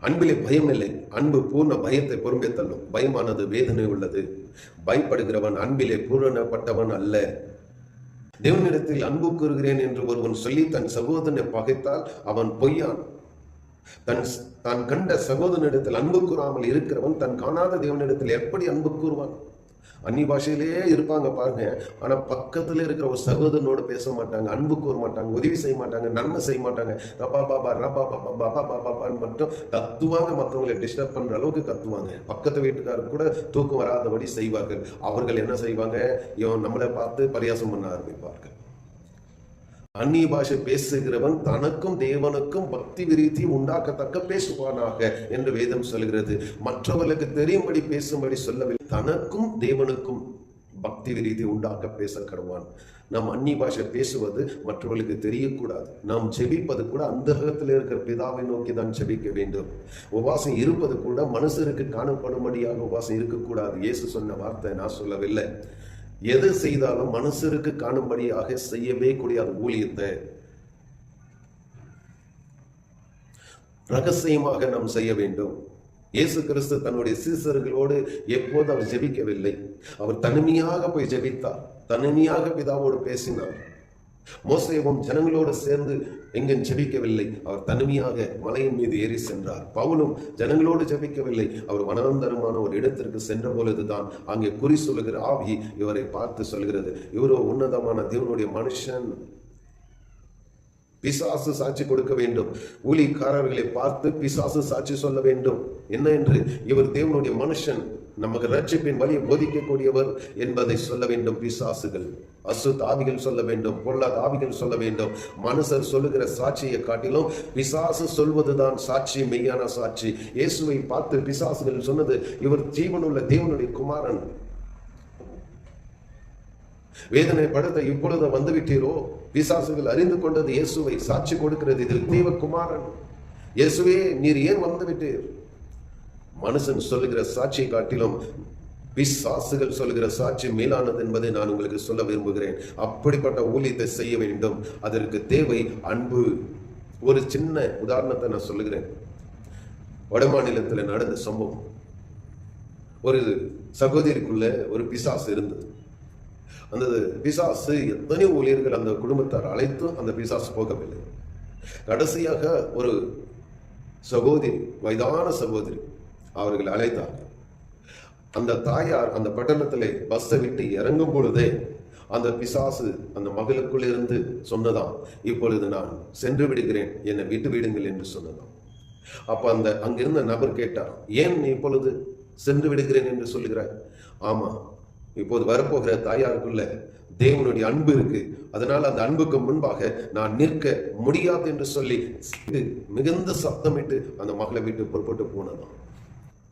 அன்பிலே பயம் இல்லை. அன்பு பூர்ண பயத்தை பொறுமை தள்ளும். பயமானது வேதனை உள்ளது. பயப்படுகிறவன் அன்பிலே பூரணப்பட்டவன் அல்ல. தேவனிடத்தில் அன்பு கூறுகிறேன் என்று ஒருவன் சொல்லி தன் சகோதரனை பகைத்தால் அவன் பொய்யான். தன் தான் கண்ட சகோதரனிடத்தில் அன்பு கூறாமல் இருக்கிறவன் தன் காணாத தேவனிடத்தில் எப்படி அன்பு கூறுவான்? அந்நி பாஷையிலேயே இருப்பாங்க பாருங்க. ஆனா பக்கத்துல இருக்கிற ஒரு சகோதரனோடு பேச மாட்டாங்க அன்பு கூற மாட்டாங்க உதவி செய்ய மாட்டாங்க நன்மை செய்ய மாட்டாங்க. ரப்பா பாபா ரப்பா பாபா பாபா பாப்பான்னு மட்டும் கத்துவாங்க மற்றவங்களை டிஸ்டர்ப் பண்ற அளவுக்கு கத்துவாங்க. பக்கத்து வீட்டுக்காரர் கூட தூக்கம் வராதபடி செய்வார்கள். அவர்கள் என்ன செய்வாங்க? இவன் நம்மளை பார்த்து பரியாசம் பண்ண ஆரம்பிப்பார்கள். அந்நிய பாஷை பேசுகிறவன் தனக்கும் தேவனுக்கும் பக்தி விருத்தி உண்டாக்கத்தக்க பேசுவானாக என்று வேதம் சொல்கிறது. மற்றவர்களுக்கு தெரியும்படி பேசும்படி சொல்லவில்லை. தனக்கும் தேவனுக்கும் பக்தி விருத்தி உண்டாக்க பேச கடவான் நாம் அந்நிய பாஷை பேசுவது மற்றவர்களுக்கு தெரியக்கூடாது. நாம் ஜெபிப்பது கூட அந்தகத்தில் இருக்கிற பிதாவை நோக்கி தான் ஜெபிக்க வேண்டும். உபாசம் இருப்பது கூட மனுஷருக்கு காணப்படும்படியாக உபாசம் இருக்கக்கூடாது. இயேசு சொன்ன வார்த்தை நான் சொல்லவில்லை. எது செய்தாலும் மனுஷருக்கு காணும்படியாக செய்யவே கூடிய ஊழியத்தை ரகசியமாக நாம் செய்ய வேண்டும். இயேசு கிறிஸ்து தன்னுடைய சீசர்களோடு எப்போது அவர் ஜெபிக்கவில்லை. அவர் தனிமையாக போய் ஜெபித்தார். தனிமையாக பிதாவோடு பேசினார். மோசேவும் ஜனங்களோடு சேர்ந்து எங்கும் ஜெபிக்கவில்லை. அவர் தனிமையாக மலையின் மீது ஏறி சென்றார். பவுலும் ஜனங்களோடு ஜெபிக்கவில்லை. அவர் வனாந்தரமான ஒரு இடத்திற்கு சென்ற பொழுதுதான் அங்கே குறி சொல்லுகிற ஆவி இவரை பார்த்து சொல்கிறது. இவரோ உன்னதமான தேவனுடைய மனுஷன். பிசாசு சாட்சி கொடுக்க வேண்டும். ஊழிக்காரர்களை பார்த்து பிசாசு சாட்சி சொல்ல வேண்டும். என்ன என்று இவர் தேவனுடைய மனுஷன். நமக்கு ரட்சிப்பின் வழியை போதிக்கக்கூடியவர் என்பதை சொல்ல வேண்டும் பிசாசுகள். அசுத் ஆவிகள் சொல்ல வேண்டும் பொல்லாத ஆவிகள் சொல்ல வேண்டும். மனுஷர் சொல்லுகிற சாட்சியை காட்டிலும் பிசாசு சொல்வதுதான் சாட்சி மெய்யான சாட்சி. இயேசுவை பார்த்து பிசாசுகள் சொன்னது இவர் ஜீவனுள்ள தேவனுடைய குமாரன். வேதனை படுத்த இப்பொழுது வந்துவிட்டீரோ? பிசாசுகள் அறிந்து கொண்டது இயேசுவை சாட்சி கொடுக்கிறது இதில் தேவகுமாரன் இயேசுவே நீர் ஏன் வந்துவிட்டீர்? மனுஷன் சொல்லுகிற சாட்சியை காட்டிலும் பிசாசுகள் சொல்லுகிற சாட்சி மேலானது என்பதை நான் உங்களுக்கு சொல்ல விரும்புகிறேன். அப்படிப்பட்ட ஊழியத்தை செய்ய வேண்டும். அதற்கு தேவை அன்பு. ஒரு சின்ன உதாரணத்தை நான் சொல்லுகிறேன். வடமாநிலத்தில் நடந்த சம்பவம். ஒரு சகோதரிக்குள்ள ஒரு பிசாசு இருந்தது. அந்த பிசாசு எத்தனை ஊழியர்கள் அந்த குடும்பத்தார் அழைத்தும் அந்த பிசாசு போகவில்லை. கடைசியாக ஒரு சகோதரி வயதான சகோதரி அவர்கள் அழைத்தார்கள் அந்த தாயார் அந்த பட்டணத்திலே பஸ்ஸை விட்டு இறங்கும் பொழுதே அந்த பிசாசு அந்த மகளுக்குள் இருந்து சொன்னதாம் இப்பொழுது நான் சென்று விடுகிறேன். என்னை விட்டு விடுங்கள் என்று சொன்னதாம். அப்ப அந்த அங்கிருந்த நபர் கேட்டார் ஏன் நீ இப்பொழுது சென்று விடுகிறேன் என்று சொல்லுகிறாய். ஆமா இப்போது வரப்போகிற தாயாருக்குள்ள தேவனுடைய அன்பு இருக்கு. அதனால் அந்த அன்புக்கு முன்பாக நான் நிற்க முடியாது என்று சொல்லி மிகுந்த சத்தமிட்டு அந்த மகளை விட்டு புறப்பட்டு போனதான்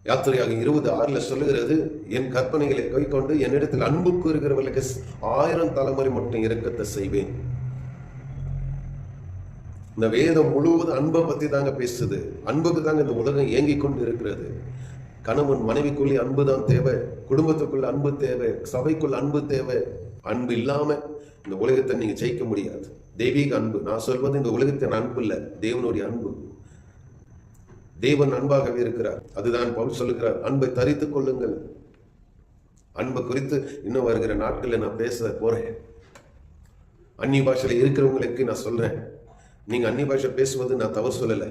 யாத்திரையாக இருபது ஆறுல சொல்லுகிறது என் கற்பனைகளை கைக்கொண்டு என்னிடத்தில் அன்பு கூறுகிறவர்களுக்கு ஆயிரம் தலைமுறை மட்டும் இறக்கத்தை செய்வேன். இந்த வேதம் முழுவதும் அன்பை பற்றி தாங்க பேசுது. அன்புக்கு தாங்க இந்த உலகம் ஏங்கிக் கொண்டு இருக்கிறது கணவன் மனைவிக்குள்ளே அன்பு தான் தேவை குடும்பத்துக்குள்ள அன்பு தேவை சபைக்குள் அன்பு தேவை. அன்பு இல்லாமல் இந்த உலகத்தை நீங்கள் ஜெயிக்க முடியாது. தெய்வீக அன்பு. நான் சொல்வது இந்த உலகத்தின் அன்பு இல்லை தேவனுடைய அன்பு. தேவன் அன்பாகவே இருக்கிறார். அதுதான் பவுல் சொல்லுகிறார் அன்பை தரித்துக் கொள்ளுங்கள். அன்பை குறித்து இன்னும் வருகிற நாட்களில் நான் பேச போறேன். அந்நிய பாஷையில் இருக்கிறவங்களுக்கு நான் சொல்றேன். நீங்க அந்நிய பாஷை பேசுவது நான் தவறு சொல்லலை.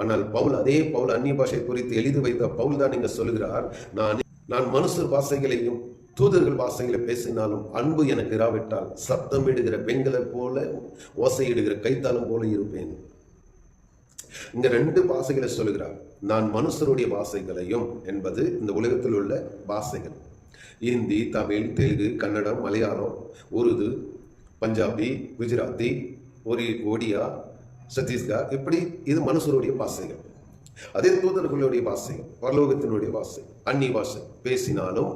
ஆனால் பவுல் அதே பவுல் அந்நிய பாஷை குறித்து எழுதி வைத்த பவுல் தான் நீங்க சொல்லுகிறார் நான் நான் மனுஷர் பாசைகளையும் தூதர்கள் பாஷைகளை பேசினாலும் அன்பு எனக்கு இராவிட்டால் சத்தமிடுகிற பெண்களை போல ஓசையிடுகிற கைத்தாளம் போல இருப்பேன். இந்த ரெண்டு பாஷைகளை சொல்கிறார் நான் மனுஷருடைய பாஷைகளையும் என்பது இந்த உலகத்தில் உள்ள பாஷைகள். இந்தி தமிழ் தெலுங்கு கன்னடம் மலையாளம் உருது பஞ்சாபி குஜராத்தி ஒரு ஒடியா சத்தீஸ்கர் இப்படி இது மனுஷருடைய பாஷைகள். அதே தூதர்களுடைய பாஷைகள் பரலோகத்தினுடைய பாசை அந்நி பாஷை பேசினாலும்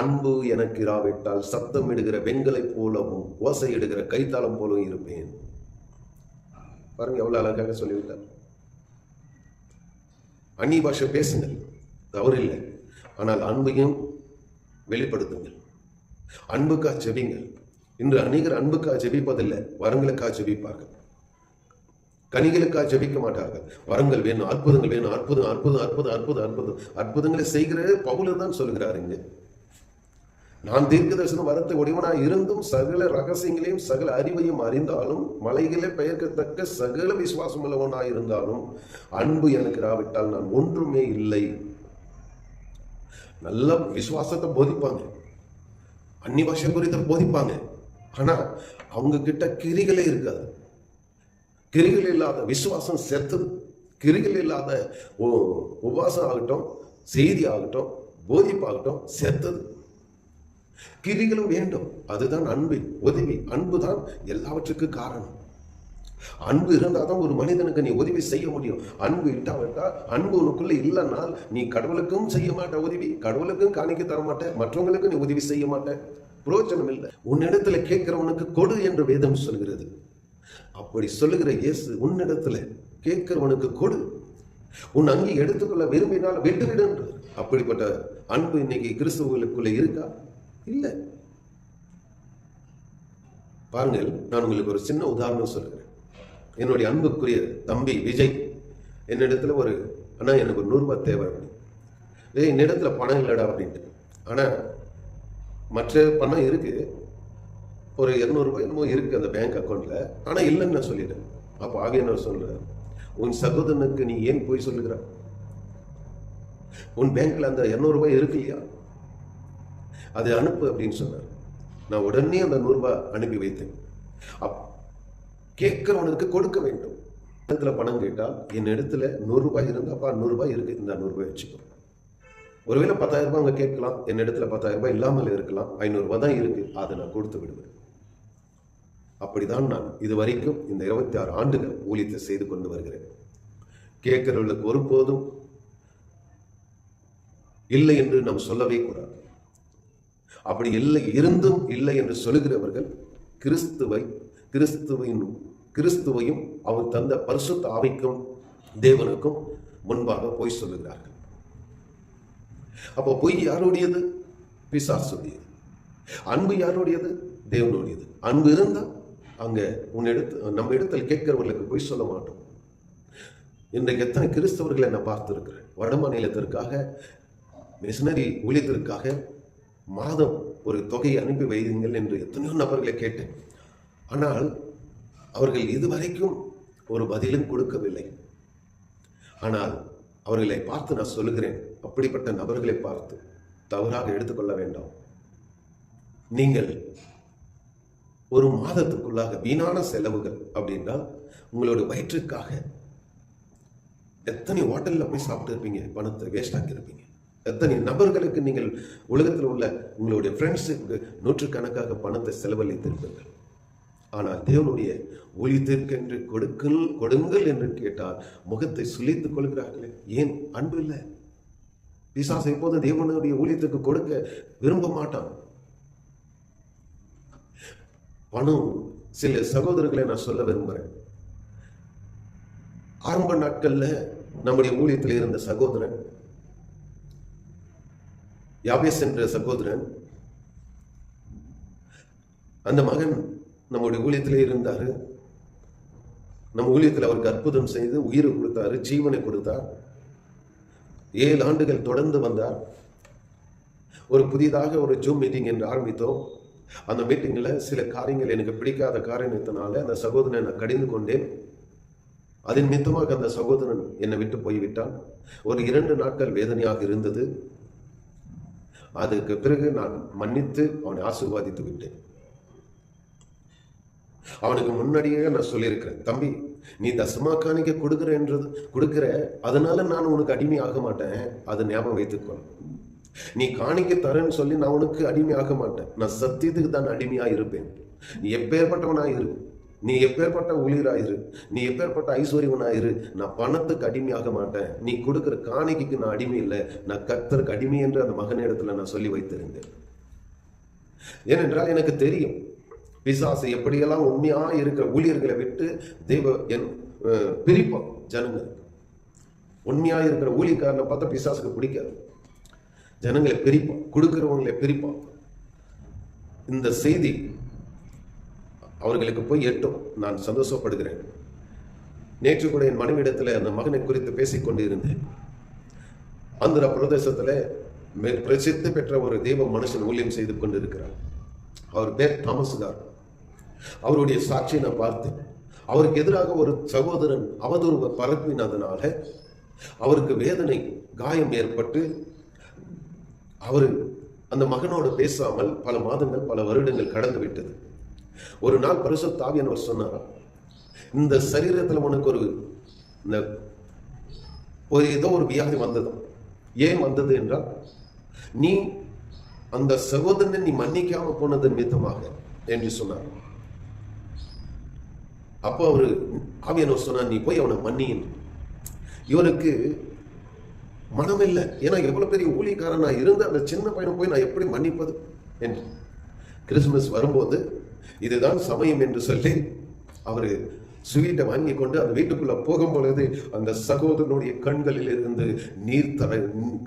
அன்பு எனக்கு இராவிட்டால் சத்தம் இடுகிற வெண்களைப் போலவும் ஓசை இடுகிற கைத்தாளம் போலவும் இருப்பேன். பாருங்க எவ்வளவு அழகாக சொல்லிவிட்டார் அந்நிய பாஷை பேசுங்கள் தவறில்லை ஆனால் அன்பையும் வெளிப்படுத்துங்கள். அன்புக்கா ஜெபிங்கள். இன்று அநேகர் அன்புக்கா ஜெபிப்பதில்லை வரங்களுக்கா ஜெபிப்பார்கள். கனிகளுக்காக ஜெபிக்க மாட்டார்கள். வரங்கள் வேணும் அற்புதங்கள் வேணும் அற்புதம் அற்புதம் அற்புதம் அற்புதம் அற்புதம். அற்புதங்களை செய்கிற பவுல தான் சொல்கிறார் நான் தீர்க்க தரிசனம் வரத்தை உடையவனாய் இருந்தும் சகல ரகசியங்களையும் சகல அறிவையும் அறிந்தாலும் மலைகளே பெயர்க்கத்தக்க சகல விசுவாசம் உள்ளவனாய் இருந்தாலும் அன்பு எனக்கு ராவிட்டால் நான் ஒன்றுமே இல்லை. நல்ல விசுவாசத்தை போதிப்பாங்க. அந்நி பாஷை குறித்த போதிப்பாங்க. ஆனால் அவங்க கிட்ட கிரிகளே இருக்காது. கிரிகள் இல்லாத விசுவாசம் செத்து கிரிகள் இல்லாத உ- உபவாசம் ஆகட்டும் செய்தி ஆகட்டும் போதிப்பாகட்டும் செத்தது. கிரிகளும் வேண்டும். அதுதான் அன்பு. உதவி அன்பு தான் எல்லாவற்றுக்கும் காரணம். அன்பு இருந்தால் தான் ஒரு மனிதனுக்கு நீ உதவி செய்ய முடியும். அன்பு இட்டாவிட்டா அன்பு உனக்குள்ள இல்லைனால் நீ கடவுளுக்கும் செய்ய மாட்ட உதவி கடவுளுக்கும் காணிக்க தர மாட்ட மற்றவங்களுக்கும் நீ உதவி செய்ய மாட்ட. புரோஜனம் இல்லை. உன்னிடத்துல கேட்கிறவனுக்கு கொடு என்று வேதம் சொல்கிறது. அப்படி சொல்லுகிற இயேசு உன்னிடத்துல கேட்கிறவனுக்கு கொடு. உன் அங்கே எடுத்துக்கொள்ள விரும்பினால் விட்டு விடு என்று. அப்படிப்பட்ட அன்பு இன்னைக்கு கிறிஸ்துவர்களுக்குள்ள இருக்கா? இல்லை. பாருங்கள் நான் உங்களுக்கு ஒரு சின்ன உதாரணம் சொல்கிறேன். என்னுடைய அன்புக்குரிய தம்பி விஜய் என்னிடத்துல ஒரு அண்ணா எனக்கு ஒரு நூறுரூவா தேவை அப்படி. ஏய் என்னிடத்துல பணம் இல்லைடா அப்படின்ட்டு. ஆனால் மற்ற பணம் இருக்குது ஒரு இரநூறுபா என்னமோ இருக்குது அந்த பேங்க் அக்கௌண்ட்டில் ஆனால் இல்லைன்னு நான் சொல்லிட்டேன். அப்போ ஆகிய நான் சொல்கிறேன் உன் சகோதரனுக்கு நீ ஏன் போய் சொல்லுகிற? உன் பேங்க்கில் அந்த இரநூறுபா இருக்கு இல்லையா? அதை அனுப்பு அப்படின்னு சொன்னார். நான் உடனே அந்த நூறுரூபா அனுப்பி வைத்தேன். அப் கேட்கிறவனுக்கு கொடுக்க வேண்டும். இடத்துல பணம் கேட்டால் என் இடத்துல நூறுரூபாய் இருந்தால் அப்பா நூறு இருக்குது இந்த நூறுரூபாய் வச்சுக்கோ. ஒருவேளை பத்தாயிரம் ரூபாய் அங்க கேட்கலாம். என் இடத்துல பத்தாயிரம் ரூபாய் இல்லாமல் இருக்கலாம். ஐநூறுரூபா தான் இருக்கு. அதை நான் கொடுத்து விடுவேன். அப்படிதான் நான் இதுவரைக்கும் இந்த இருபத்தி ஆறு ஆண்டுகள் ஊழியத்தை செய்து கொண்டு வருகிறேன். கேட்கிறவர்களுக்கு ஒருபோதும் இல்லை என்று நாம் சொல்லவே கூடாது. அப்படி இல்லை இருந்தும் இல்லை என்று சொல்லுகிறவர்கள் கிறிஸ்துவை கிறிஸ்துவின் கிறிஸ்துவையும் அவர் தந்த பரிசுத்த ஆவிக்கும் தேவனுக்கும் முன்பாக பொய் சொல்லுகிறார்கள். அப்போ பொய் யாருடையது? பிசாசுடையது. அன்பு யாருடையது? தேவனுடையது. அன்பு இருந்தால் அங்க உன்னிடத்து நம்ம இடத்தில் கேட்கிறவர்களுக்கு பொய் சொல்ல மாட்டோம். இன்றைக்கு எத்தனை கிறிஸ்தவர்களை நான் பார்த்திருக்கிறேன். வட மாநிலத்திற்காக மிஷனரி ஊழியத்திற்காக மாதம் ஒரு தொகையை அனுப்பி வையுங்கள் என்று எத்தனையோ நபர்களை கேட்டேன். ஆனால் அவர்கள் இதுவரைக்கும் ஒரு பதிலும் கொடுக்கவில்லை. ஆனால் அவர்களை பார்த்து நான் சொல்லுகிறேன். அப்படிப்பட்ட நபர்களை பார்த்து தவறாக எடுத்துக்கொள்ள வேண்டாம். நீங்கள் ஒரு மாதத்துக்குள்ளாக வீணான செலவுகள் அப்படின்னா உங்களோட வயிற்றுக்காக எத்தனை ஹோட்டலில் போய் சாப்பிட்டு இருப்பீங்க? பணத்தை வேஸ்ட் ஆக்கியிருப்பீங்க. எத்தனை நபர்களுக்கு நீங்கள் உலகத்தில் உள்ள உங்களுடைய ஃப்ரெண்ட்ஸுக்கு நூற்றுக்கணக்காக பணத்தை செலவழித்திருப்பீர்கள்? ஆனால் தேவனுடைய ஊழியத்திற்கென்று கொடுக்கல் கொடுங்கள் என்று கேட்டால் முகத்தை சுழித்துக் கொள்கிறார்களே. ஏன்? அன்பு இல்லை. பிசாசு எப்போதும் தேவனுடைய ஊழியத்துக்கு கொடுக்க விரும்ப மாட்டான். பணம் சில சகோதரர்களை நான் சொல்ல விரும்புகிறேன் ஆரம்ப நாட்கள்ல நம்முடைய ஊழியத்தில் இருந்த சகோதரன் யாபேஸ் என்ற சகோதரன் அந்த மகன் நம்முடைய ஊழியத்தில் இருந்தார். நம்ம ஊழியத்தில் அவருக்கு அற்புதம் செய்து உயிரை கொடுத்தாரு ஜீவனை கொடுத்தார். ஏழு ஆண்டுகள் தொடர்ந்து வந்தார். ஒரு புதிதாக ஒரு ஜூம் மீட்டிங் என்று ஆரம்பித்தோம். அந்த மீட்டிங்கில் சில காரியங்கள் எனக்கு பிடிக்காத காரணத்தினால அந்த சகோதரனை நான் கடிந்து கொண்டேன். அதன் மித்தமாக அந்த சகோதரன் என்னை விட்டு போய்விட்டான். ஒரு இரண்டு நாட்கள் வேதனையாக இருந்தது. அதுக்கு பிறகு நான் மன்னித்து அவனை ஆசீர்வாதித்து விட்டேன். அவனுக்கு முன்னாடியே நான் சொல்லியிருக்கிறேன் தம்பி நீ தசமா காணிக்க கொடுக்குறன்றது கொடுக்குற அதனால நான் உனக்கு அடிமை ஆக மாட்டேன். அதை ஞாபகம் வைத்துக்கோ நீ காணிக்க தரேன்னு சொல்லி நான் உனக்கு அடிமை ஆக மாட்டேன். நான் சத்தியத்துக்கு தான் அடிமையாக இருப்பேன். நீ இருப்பேன் நீ எப்பேற்பட்ட ஊழியராயிரு நீ எப்பேற்பட்ட ஐஸ்வர்யவனாயிரு நான் பணத்துக்கு அடிமையாக மாட்டேன். நீ கொடுக்குற காணிக்கைக்கு நான் அடிமை இல்லை. நான் கத்தருக்கு அடிமை என்று அந்த மகனிடத்துல நான் சொல்லி வைத்திருந்தேன். ஏனென்றால் எனக்கு தெரியும் பிசாசு எப்படியெல்லாம் உண்மையா இருக்கிற ஊழியர்களை விட்டு தெய்வ என் பிரிப்போம் பிரிப்பான் ஜனங்கள். இருக்கிற ஊழியக்காரனை பார்த்தா பிசாசுக்கு பிடிக்காது. ஜனங்களை பிரிப்போம் கொடுக்குறவங்களை பிரிப்பான். இந்த செய்தி அவர்களுக்கு போய் எட்டும். நான் சந்தோஷப்படுகிறேன். நேற்று கூட என் மனைவிடத்தில் அந்த மகனை குறித்து பேசிக் கொண்டிருந்தேன். ஆந்திர பிரதேசத்தில் பிரசித்தி பெற்ற ஒரு தெய்வ மனுஷன் ஊழியம் செய்து கொண்டிருக்கிறார். அவர் பேர் தாமஸ் அவருடைய சாட்சியை நான் பார்த்தேன். அவருக்கு எதிராக ஒரு சகோதரன் அவதூறு பரப்பினதுனால அவருக்கு வேதனை காயம் ஏற்பட்டு அவர் அந்த மகனோடு பேசாமல் பல மாதங்கள் பல வருடங்கள் கடந்து விட்டது. ஒரு நாள் பரிசு தாவியனவர் சொன்னாராம் இந்த சரீரத்தில் உனக்கு ஒரு இந்த ஒரு ஏதோ ஒரு வியாதி வந்தது. ஏன் வந்தது என்றால் நீ அந்த சகோதரனை நீ மன்னிக்காம போனது மித்தமாக என்று சொன்னார். அப்போ அவரு ஆவியானவர் சொன்னார் நீ போய் அவனை மன்னியின். இவனுக்கு மனம் இல்லை ஏன்னா எவ்வளவு பெரிய ஊழியக்காரன் நான் இருந்து அந்த சின்ன பையனை போய் நான் எப்படி மன்னிப்பது? என்று. கிறிஸ்துமஸ் வரும்போது இதுதான் சமயம் என்று சொல்லி அவரு ஸ்வீட்டை வாங்கி கொண்டு அந்த வீட்டுக்குள்ள போகும் பொழுது அந்த சகோதரனுடைய கண்களில் இருந்து நீர் தர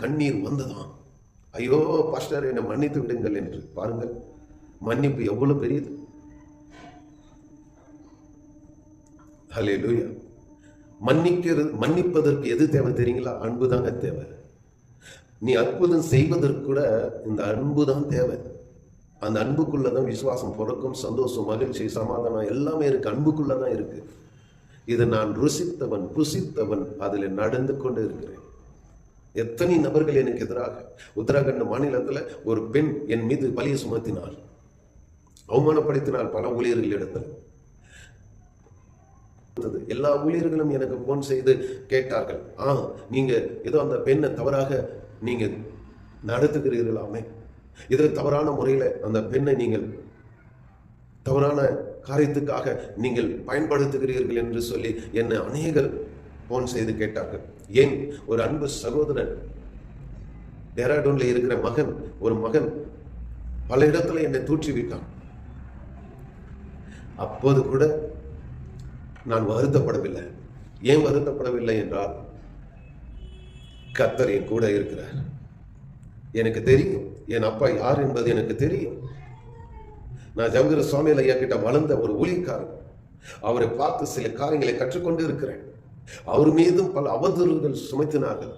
கண்ணீர் வந்ததாம். ஐயோ பாஸ்டர் என்னை மன்னித்து விடுங்கள் என்று. பாருங்கள் மன்னிப்பு எவ்வளவு பெரியது. ஹலே லூயா மன்னிக்கிறது மன்னிப்பதற்கு எது தேவை தெரியுங்களா? அன்பு தாங்க தேவை. நீ அற்புதம் செய்வதற்கு கூட இந்த அன்பு தான் தேவை. அந்த அன்புக்குள்ள தான் விசுவாசம் பிறக்கும் சந்தோஷம் மகிழ்ச்சி சமாதானம் எல்லாமே இருக்கு. அன்புக்குள்ள தான் இருக்கு. இதை நான் ருசித்தவன் புசித்தவன் அதில் நடந்து கொண்டு இருக்கிறேன். எத்தனை நபர்கள் எனக்கு எதிராக? உத்தராகண்ட் மாநிலத்தில் ஒரு பெண் என் மீது பழியை சுமத்தினார் அவமானப்படுத்தினார் பல ஊழியர்களிடத்தில் இருந்தது. எல்லா ஊழியர்களும் எனக்கு போன் செய்து கேட்டார்கள். ஆ நீங்க ஏதோ அந்த பெண்ணை தவறாக நீங்க நடத்துகிறீர்களாமே? இதில் தவறான முறையில் அந்த பெண்ணை நீங்கள் தவறான காரியத்துக்காக நீங்கள் பயன்படுத்துகிறீர்கள் என்று சொல்லி என்னை அநேகர் போன் செய்து கேட்டார்கள். ஏன்? ஒரு அன்பு சகோதரன் டெராடூன்ல இருக்கிற மகன் ஒரு மகன் பல இடத்துல என்னை தூற்றிவிட்டான் அப்போது கூட நான் வருத்தப்படவில்லை. ஏன் வருத்தப்படவில்லை என்றால் கத்தர் என் கூட இருக்கிறார். எனக்கு தெரியும். என் அப்பா யார் என்பது எனக்கு தெரியும். நான் ஜவஹர் சுவாமியில் ஐயா கிட்ட வளர்ந்த ஒரு ஊழியக்காரன். அவரை பார்த்து சில காரியங்களை கற்றுக்கொண்டு இருக்கிறேன். அவர் மீதும் பல அவதூறுகள் சுமத்தினார்கள்.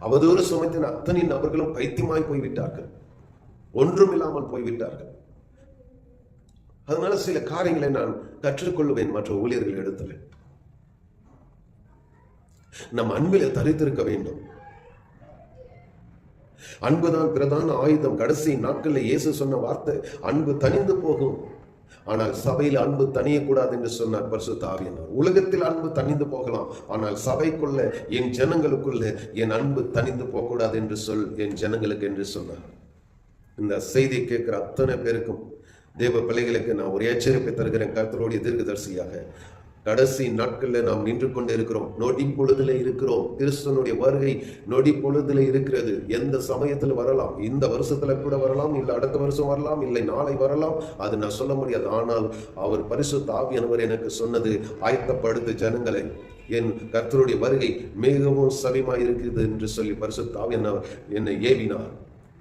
அவதூறு சுமத்தின அத்தனை நபர்களும் பைத்தியமாய் போய்விட்டார்கள். ஒன்றும் இல்லாமல் போய்விட்டார்கள். அதனால சில காரியங்களை நான் கற்றுக்கொள்வேன் மற்ற ஊழியர்கள் இடத்துல நம் அன்பில் தரித்திருக்க வேண்டும். அன்புதான் பிரதான ஆயுதம். கடைசி நாட்களில் இயேசு சொன்ன வார்த்தை அன்பு தனிந்து போகும். ஆனால் சபையில் அன்பு தனியக்கூடாது என்று சொன்னார் பரிசுத்த ஆவியானவர். உலகத்தில் அன்பு தனிந்து போகலாம். ஆனால் சபைக்குள்ள என் ஜனங்களுக்குள்ள என் அன்பு தனிந்து போகக்கூடாது என்று சொல் என் ஜனங்களுக்கு என்று சொன்னார். இந்த செய்தி கேட்கிற அத்தனை பேருக்கும் தேவ பிள்ளைகளுக்கு நான் ஒரு எச்சரிப்பை தருகிறேன். கர்த்தருடைய தீர்க்கதரிசியாக கடைசி நாட்களில் நாம் நின்று கொண்டு இருக்கிறோம் நொடி பொழுதுல இருக்கிறோம். கிறிஸ்தனுடைய வருகை நொடி பொழுதுல இருக்கிறது. எந்த சமயத்தில் வரலாம்? இந்த வருஷத்துல கூட வரலாம் இல்லை அடுத்த வருஷம் வரலாம் இல்லை நாளை வரலாம்? அது நான் சொல்ல முடியாது. ஆனால் அவர் பரிசு தாவியானவர் எனக்கு சொன்னது ஆயத்தப்படுத்து ஜனங்களை என் கர்த்தருடைய வருகை மிகவும் சமயமாக இருக்குது என்று சொல்லி பரிசு தாவியானவர் என்னை ஏவினார்.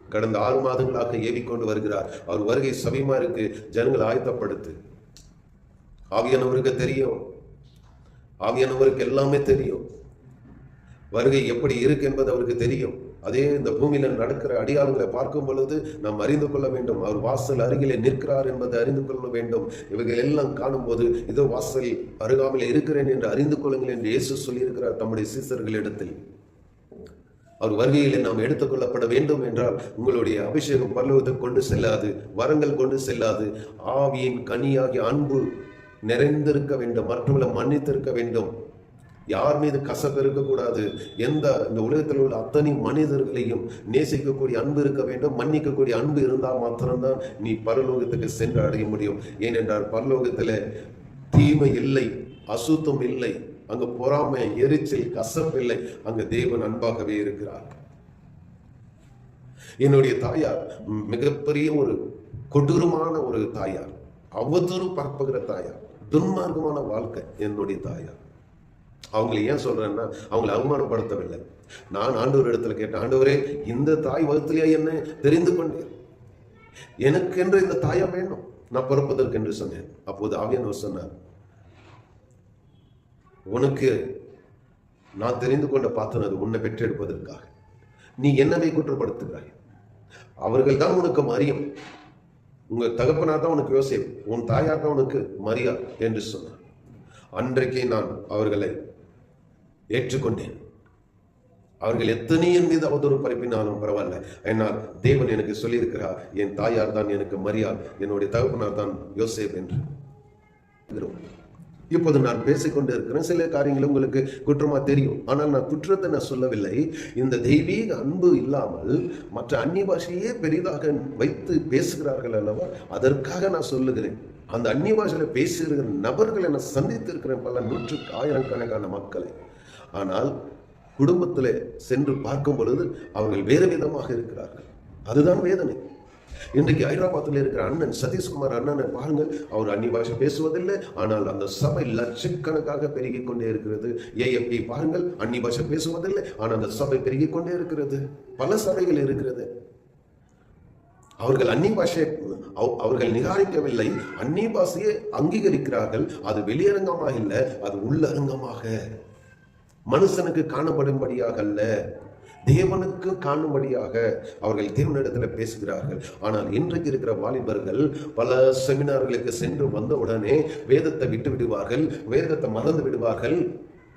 கடந்த ஆறு மாதங்களாக ஏவிக்கொண்டு வருகிறார். அவர் வருகை சமயமா இருக்கு. ஜனங்களை ஆயத்தப்படுத்து. ஆவியானவருக்கு தெரியும். ஆவியானவருக்கு எல்லாமே தெரியும். வருகை எப்படி இருக்கு என்பது அவருக்கு தெரியும். அதே இந்த பூமியில நடக்கிற அடியாளங்களை பார்க்கும் பொழுது நாம் அறிந்து கொள்ள வேண்டும். அவர் வாசல் அருகிலே நிற்கிறார் என்பதை அறிந்து கொள்ள வேண்டும். இவைகள் எல்லாம் காணும்போது இதோ வாசல் அருகாமையில் இருக்கிறேன் என்று அறிந்து கொள்ளுங்கள் என்று இயேசு சொல்லியிருக்கிறார் தம்முடைய சீசர்களிடத்தில் அவர் வருகையிலே நாம் எடுத்துக்கொள்ளப்பட வேண்டும் என்றால் உங்களுடைய அபிஷேகம் பல்லவத்தை கொண்டு செல்லாது வரங்கள் கொண்டு செல்லாது. ஆவியின் கனியாகிய அன்பு நிறைந்திருக்க வேண்டும் மற்றவர்களை மன்னித்திருக்க வேண்டும். யார் மீது கசப்பு இருக்கக்கூடாது எந்த இந்த உலகத்தில் உள்ள அத்தனை மனிதர்களையும் நேசிக்கக்கூடிய அன்பு இருக்க வேண்டும் மன்னிக்கக்கூடிய அன்பு இருந்தால் மாத்திரம்தான் நீ பரலோகத்துக்கு சென்று அடைய முடியும். ஏனென்றால் பரலோகத்தில் தீமை இல்லை அசுத்தம் இல்லை அங்கு பொறாமை எரிச்சல் கசப்பு இல்லை அங்கு தேவன் அன்பாகவே இருக்கிறார். என்னுடைய தாயார் மிகப்பெரிய ஒரு கொடூரமான ஒரு தாயார் அவதூறு பரப்புகிற தாயார். துன்மார்க்கமான வாழ்க்கை என்னுடைய தாயார். அவங்களை ஏன் சொல்றேன்னா அவங்களை அவமானப்படுத்தவில்லை. நான் ஆண்டவர் இடத்துல கேட்டேன் ஆண்டவரே இந்த தாய் வகுத்திலேயே என்ன தெரிந்து கொண்டேன் எனக்கென்று இந்த தாயா வேணும். நான் பிறப்பதற்கு என்று சொன்னேன். அப்போது ஆவியானவர் சொன்னார் உனக்கு நான் தெரிந்து கொண்ட பார்த்தனது உன்னை பெற்றெடுப்பதற்காக. நீ என்னவை குற்றப்படுத்துகிறாய். அவர்கள் தான் உனக்கு மரியம். உங்கள் தகப்பனார் தான் உனக்கு யோசேப் உன் தாயார் தான் உனக்கு மரியா என்று சொன்னார். அன்றைக்கே நான் அவர்களை ஏற்றுக்கொண்டேன். அவர்கள் எத்தனை என் மீது அவதூறு பரப்பினாலும் பரவாயில்ல. என்னால் தேவன் எனக்கு சொல்லியிருக்கிறார் என் தாயார் தான் எனக்கு மரியா என்னுடைய தகப்பனார் தான் யோசேப் என்று. இப்போது நான் பேசிக்கொண்டு இருக்கிறேன். சில காரியங்கள் உங்களுக்கு குற்றமாக தெரியும். ஆனால் நான் குற்றத்தை நான் சொல்லவில்லை. இந்த தெய்வீக அன்பு இல்லாமல் மற்ற அந்நிய பாஷையே பெரிதாக வைத்து பேசுகிறார்கள் அல்லவா? அதற்காக நான் சொல்லுகிறேன். அந்த அந்நிய பாஷையில் பேசுகிற நபர்களை நான் சந்தித்திருக்கிறேன் பல நூற்று ஆயிரக்கணக்கான மக்களை. ஆனால் குடும்பத்தில் சென்று பார்க்கும் பொழுது அவர்கள் வேறு விதமாக இருக்கிறார்கள். அதுதான் வேதனை. இன்றைக்கு ஹைதராபாத்தில் இருக்கிற அண்ணன் சதீஷ்குமார் அண்ணனை பாருங்கள். அவர் அந்நிய பாஷை பேசுவதில்லை ஆனால் அந்த சபை லட்சக்கணக்காக பெருகிக் கொண்டே இருக்கிறது ஏஎம்பி பாருங்கள் அந்நிய பாஷை பேசுவதில்லை ஆனால் அந்த சபை பெருகிக் கொண்டே இருக்கிறது. பல சபைகள் இருக்கிறது. அவர்கள் அந்நிய பாஷையை அவர்கள் நிராகரிக்கவில்லை. அந்நிய பாஷையை அங்கீகரிக்கிறார்கள். அது வெளியரங்கமாக இல்லை அது உள்ளரங்கமாக. மனுஷனுக்கு காணப்படும்படியாக அல்ல. தேவனுக்கு காணும்படியாக அவர்கள் தேவனிடத்தில் பேசுகிறார்கள். ஆனால் இன்றைக்கு இருக்கிற வாலிபர்கள் பல செமினார்களுக்கு சென்று வந்த உடனே வேதத்தை விட்டு விடுவார்கள் வேதத்தை மறந்து விடுவார்கள்.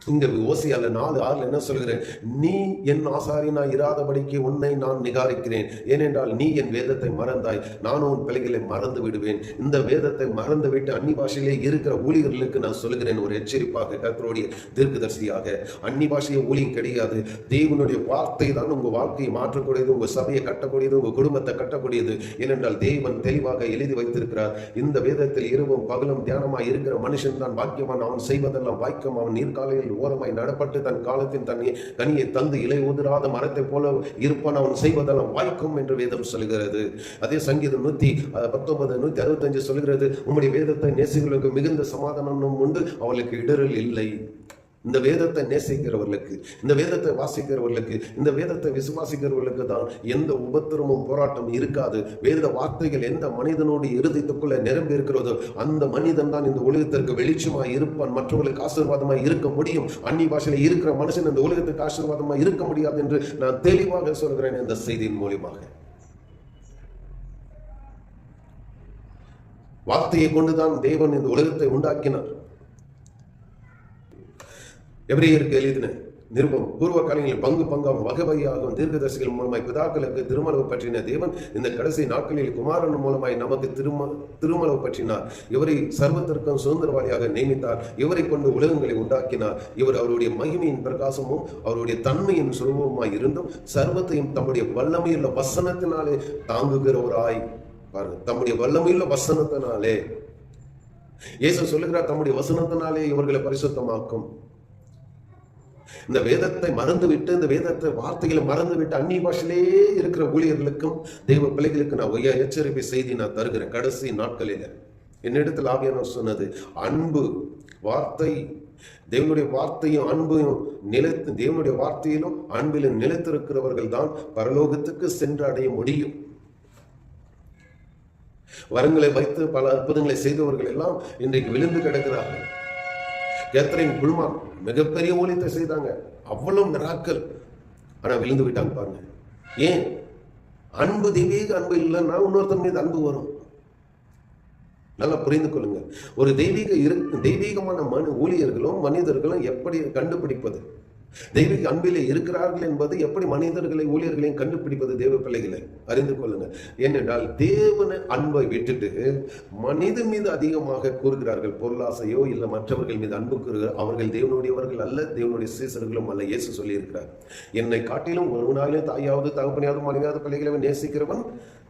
இங்க ஓசியால நாலு ஆறுல என்ன சொல்கிறேன் நீ என் ஆசாரியனா இராதபடிக்கு உன்னை நான் நிகாரிக்கிறேன். ஏனென்றால் நீ என் வேதத்தை மறந்தாய். நானும் உன் பிள்ளைகளை மறந்து விடுவேன். இந்த வேதத்தை மறந்து விட்டு அந்நி பாஷையிலே இருக்கிற ஊழியர்களுக்கு நான் சொல்லுகிறேன் ஒரு எச்சரிப்பாக கத்தருடைய தீர்க்கதரிசியாக. அந்நி பாஷையை ஊழியம் கிடையாது. தேவனுடைய வார்த்தை தான் உங்க வாழ்க்கையை மாற்றக்கூடியது உங்க சபையை கட்டக்கூடியது உங்க குடும்பத்தை கட்டக்கூடியது. ஏனென்றால் தேவன் தெளிவாக எழுதி வைத்திருக்கிறார். இந்த வேதத்தில் இரவும் பகலும் தியானமாக இருக்கிற மனுஷன் தான் பாக்கியவான். அவன் செய்வதெல்லாம் வாய்க்கம். அவன் நீர்காலையில் ஓரமாய் நடப்பட்டு தன் காலத்தின் தன்னை கனியை தந்து இலை உதிராத மரத்தை போல இருப்பான். அவன் செய்வதெல்லாம் வாய்க்கும் என்று வேதம் சொல்கிறது அதே சங்கீதம் நூத்தி பத்தொன்பது நூத்தி அறுபத்தஞ்சு சொல்கிறது உம்முடைய வேதத்தை நேசிகளுக்கு மிகுந்த சமாதானம் உண்டு. அவளுக்கு இடரல் இல்லை. இந்த வேதத்தை நேசிக்கிறவர்களுக்கு இந்த வேதத்தை வாசிக்கிறவர்களுக்கு இந்த வேதத்தை விசுவாசிக்கிறவர்களுக்கு தான் எந்த உபத்திரமும் போராட்டம் இருக்காது. வேத வார்த்தைகள் எந்த மனிதனோடு இறுதித்துக்குள்ளே நிரம்பி இருக்கிறதோ அந்த மனிதன் தான் இந்த உலகத்திற்கு வெளிச்சமாக இருப்பான். மற்றவர்களுக்கு ஆசீர்வாதமாக இருக்க முடியும். அன்னி பாஷையில் இருக்கிற மனுஷன் இந்த உலகத்துக்கு ஆசீர்வாதமாக இருக்க முடியாது என்று நான் தெளிவாக சொல்கிறேன் இந்த செய்தியின் மூலியமாக. வார்த்தையை கொண்டுதான் தேவன் இந்த உலகத்தை உண்டாக்கினார். எபிரேயருக்கு எழுதின நிருபம் பூர்வ காலங்களில் பங்கு பங்காகும் வகை வகையாகும் தீர்க்கதரிசிகள் மூலமாய் பிதாக்களுக்கு திருமணம் பற்றின தேவன் இந்த கடைசி நாட்களில் குமாரன் மூலமாய் நமக்கு திரும திருமணம் பற்றினார். இவரை சர்வத்திற்கும் சுதந்திரவாளியாக நியமித்தார். இவரை கொண்டு உலகங்களை உண்டாக்கினார். இவர் அவருடைய மகிமையின் பிரகாசமும் அவருடைய தன்மையின் சுரூபமாய் இருந்தும் சர்வத்தையும் தம்முடைய வல்லமையுள்ள வசனத்தினாலே தாங்குகிறவராய் பாருங்க தம்முடைய வல்லமையுள்ள வசனத்தினாலே. இயேசு சொல்லுகிறார் தம்முடைய வசனத்தினாலே இவர்களை பரிசுத்தமாக்கும். இந்த வேதத்தை மறந்துவிட்டு இந்த வேதத்தை வார்த்தைகளை மறந்துவிட்டு அந்நிய பாஷையிலே இருக்கிற ஊழியர்களுக்கும் தெய்வ பிள்ளைகளுக்கு நான் ஒய்யா எச்சரிப்பை செய்தி நான் தருகிறேன் கடைசி நாட்களில். என்னிடத்தில் ஆவியானவர் சொன்னது அன்பு வார்த்தை தேவனுடைய வார்த்தையும் அன்பையும் நிலைத்து தேவனுடைய வார்த்தையிலும் அன்பிலும் நிலைத்திருக்கிறவர்கள் தான் பரலோகத்துக்கு சென்று அடைய முடியும். வரங்களை வைத்து பல அற்புதங்களை செய்தவர்கள் எல்லாம் இன்றைக்கு விழுந்து கிடக்கிறார்கள். கேத்ரின் குழுமா மிகப்பெரிய ஊழியத்தை செய்தாங்க. அவ்வளவு மிராக்கள். ஆனால் விழுந்து விட்டாங்க பாருங்க. ஏன்? அன்பு தெய்வீக அன்பு இல்லைன்னா இன்னொருத்தன் மீது அன்பு வரும். நல்லா புரிந்து கொள்ளுங்க. ஒரு தெய்வீக இரு தெய்வீகமான மனு ஊழியர்களும் மனிதர்களும் எப்படி கண்டுபிடிப்பது? தெய்வீக அன்பிலே இருக்கிறார்கள் என்பது எப்படி மனிதர்களை ஊழியர்களையும் கண்டுபிடிப்பது தேவ பிள்ளைகளை? அறிந்து கொள்ளுங்க ஏனென்றால் தேவன அன்பை விட்டுட்டு மனித மீது அதிகமாக கூறுகிறார்கள் பொருளாசையோ இல்லை மற்றவர்கள் மீது அன்பு கூறுகிறார் அவர்கள் தேவனுடையவர்கள் அல்ல தேவனுடைய சீசர்களும் அல்ல. இயேசு சொல்லியிருக்கிறார் என்னை காட்டிலும் ஒருவனாலே தாயாவது தகப்பனையாவது மனைவியாவது பிள்ளைகளை நேசிக்கிறவன்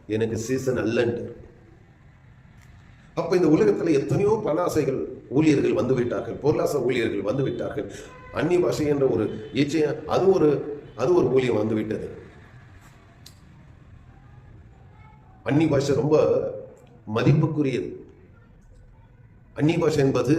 எனக்கு சீசன் அல்லன்று அப்ப இந்த உலகத்துல எத்தனையோ பலாசைகள் ஊழியர்கள் வந்துவிட்டார்கள் பொருளாதார ஊழியர்கள் வந்துவிட்டார்கள் அந்நிய பாஷை என்ற ஒரு இச்சையம் அது ஒரு அது ஒரு ஊழியம் வந்துவிட்டது அந்நிய பாஷை ரொம்ப மதிப்புக்குரியது. அந்நிய பாஷை என்பது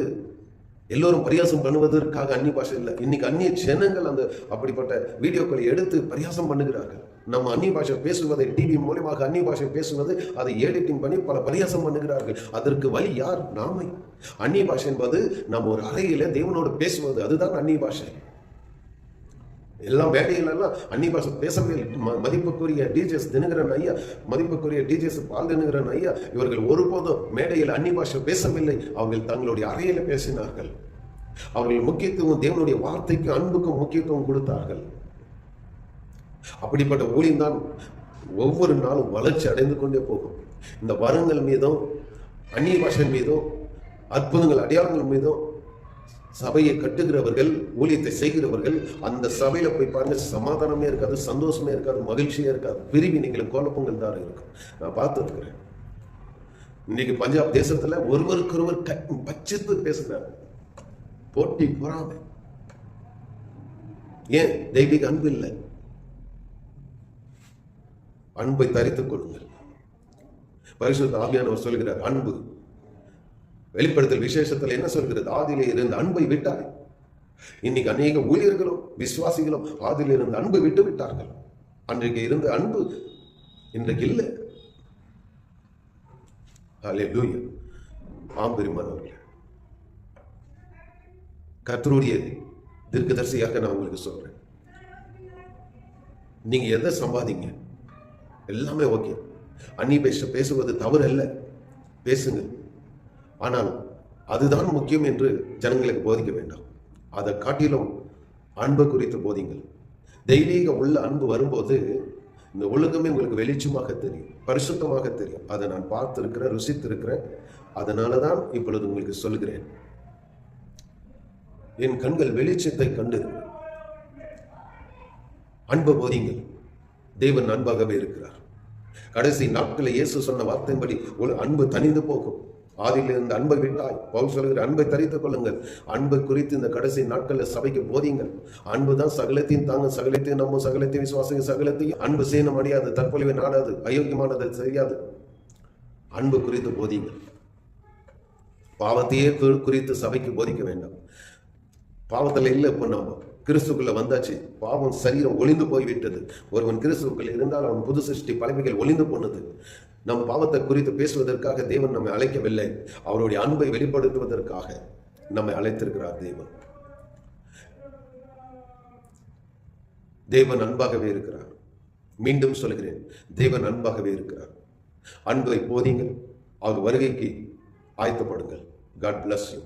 எல்லோரும் பரியாசம் பண்ணுவதற்காக அந்நிய பாஷை இல்லை. இன்னைக்கு அந்நிய ஜனங்கள் அந்த அப்படிப்பட்ட வீடியோக்களை எடுத்து பரியாசம் பண்ணுகிறார்கள். நம்ம அந்நிய பாஷை பேசுவதை டிவி மூலியமாக அந்நிய பாஷை பேசுவது அதை எடிட்டிங் பண்ணி பல பரியாசம் பண்ணுகிறார்கள். அதற்கு வழி யார்? நாமே. அந்நிய பாஷை என்பது நம்ம ஒரு அறையில தேவனோடு பேசுவது. அதுதான் அந்நிய பாஷை. எல்லா வேலையிலெல்லாம் அந்நிய பாஷை பேசவே இல்லை. ம- மதிப்புக்குரிய டிஜேஸ் தினகரன் ஐயா. மதிப்புக்குரிய டிஜேஸ் பால் தினகரன் ஐயா. இவர்கள் ஒருபோதும் மேடையில் அந்நிய பாஷை பேசவில்லை. அவர்கள் தங்களுடைய அறையில் பேசினார்கள். அவர்கள் முக்கியத்துவம் தேவனுடைய வார்த்தைக்கு அன்புக்கும் முக்கியத்துவம் கொடுத்தார்கள். அப்படிப்பட்ட ஊழியம்தான் ஒவ்வொரு நாளும் வளர்ச்சி அடைந்து கொண்டே போகும். இந்த வரங்கள் மீதும் அந்நிய பாஷை மீதும் அற்புதங்கள் அடையாளங்கள் மீதும் சபையை கட்டுகிறவர்கள் ஊழியத்தை செய்கிறவர்கள் அந்த சபையில போய் பாருங்க சமாதானமே இருக்காது சந்தோஷமே இருக்காது மகிழ்ச்சியே இருக்காது. பிரிவினைகளும் குழப்பங்கள் தான் இருக்கும். நான் பார்த்துருக்கிறேன். இன்னைக்கு பஞ்சாப் தேசத்துல ஒருவருக்கொருவர் பச்சத்து பேசுகிறார் போட்டி பொறாமை ஏன்? தெய்வீக அன்பு இல்லை. அன்பை தரித்துக் கொள்ளுங்கள் பரிசுத்த ஆவியானவர் சொல்கிறார் அன்பு. வெளிப்படுத்தல் விசேஷத்தில் என்ன சொல்கிறது? ஆதியிலே இருந்து அன்பை விட்டார் இன்னைக்கு அநேக ஊழியர்களும் விசுவாசிகளும் ஆதியில் இருந்து அன்பை விட்டு விட்டார்கள். அன்றைக்கு இருந்த அன்பு இன்றைக்கு இல்லை. ஹalleluya. ஆம் பெருமானவர்களே. கத்தருடைய தீர்க்கதரிசியாக நான் உங்களுக்கு சொல்றேன். நீங்க எதை சம்பாதிங்க? எல்லாமே ஓகே. அன்னி பேச பேசுவது தவறு அல்ல பேசுங்க ஆனால் அதுதான் முக்கியம் என்று ஜனங்களுக்கு போதிக்க வேண்டாம். அதை காட்டிலும் அன்பு குறித்து போதிங்கள். தெய்வீக உள்ள அன்பு வரும்போது இந்த உலகமே உங்களுக்கு வெளிச்சமாக தெரியும் பரிசுத்தமாக தெரியும். அதை நான் பார்த்துருக்கிறேன் ருசித்திருக்கிறேன். அதனால தான் இப்பொழுது உங்களுக்கு சொல்கிறேன். என் கண்கள் வெளிச்சத்தை கண்டு அன்பு போதிங்கள். தேவன் அன்பாகவே இருக்கிறார். கடைசி நாட்களில் இயேசு சொன்ன வார்த்தையின்படி ஒரு அன்பு தனிந்து போகும். ஆதியில் இருந்த அன்பை விட்டாய். பவுல் சொல்கிற அன்பை தரித்துக் கொள்ளுங்கள். அன்பை குறித்து இந்த கடைசி நாட்களில் சபைக்கு போதிங்கள். அன்பு தான் சகலத்தையும் தாங்க சகலத்தையும் நம்ம சகலத்தையும் விசுவாசிங்க சகலத்தையும் அன்பு செய்ய முடியாது. தற்பொழிவை நாடாது. அயோக்கியமானதை செய்யாது அன்பு குறித்து போதிங்கள். பாவத்தையே குறித்து சபைக்கு போதிக்க வேண்டாம். பாவத்தில் இல்லை இப்போ நம்ம கிறிஸ்துக்குள்ள வந்தாச்சு. பாவம் சரீரம் ஒளிந்து போய்விட்டது. ஒருவன் கிறிஸ்துக்குள்ள இருந்தால் அவன் புது சிருஷ்டி பழமைகள் ஒளிந்து போனது. நம் பாவத்தை குறித்து பேசுவதற்காக தேவன் நம்மை அழைக்கவில்லை. அவருடைய அன்பை வெளிப்படுத்துவதற்காக நம்மை அழைத்திருக்கிறார் தேவன். தேவன் அன்பாகவே இருக்கிறார். மீண்டும் சொல்கிறேன் தேவன் அன்பாகவே இருக்கிறார். அன்பை போதிங்கள் அவர் வருகைக்கு ஆயத்தப்படுங்கள். God bless you